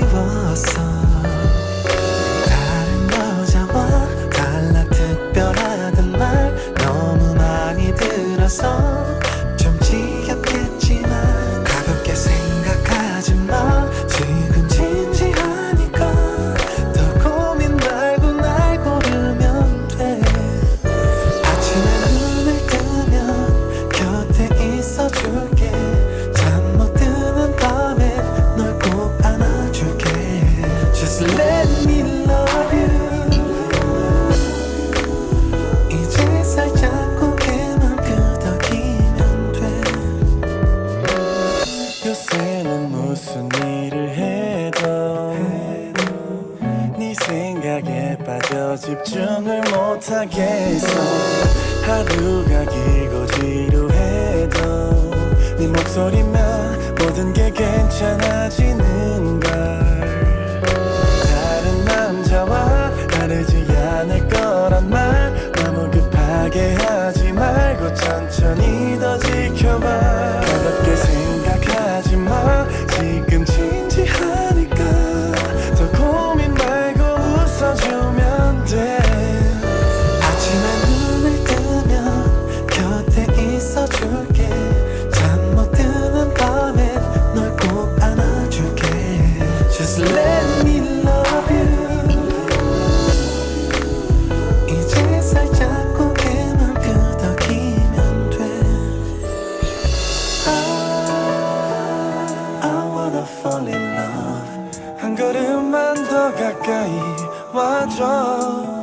그리웠어 다른 여자와 달라 특별하단 말 너무 많이 들었어 빠져 집중을 못하겠어 하루가 길고 지루해도 네 목소리만 모든 게 괜찮아지는 걸. 다른 남자와 다르지 않을 거란 말 너무 급하게 하지 말고 천천히 더지 한 걸음만 더 가까이 와줘.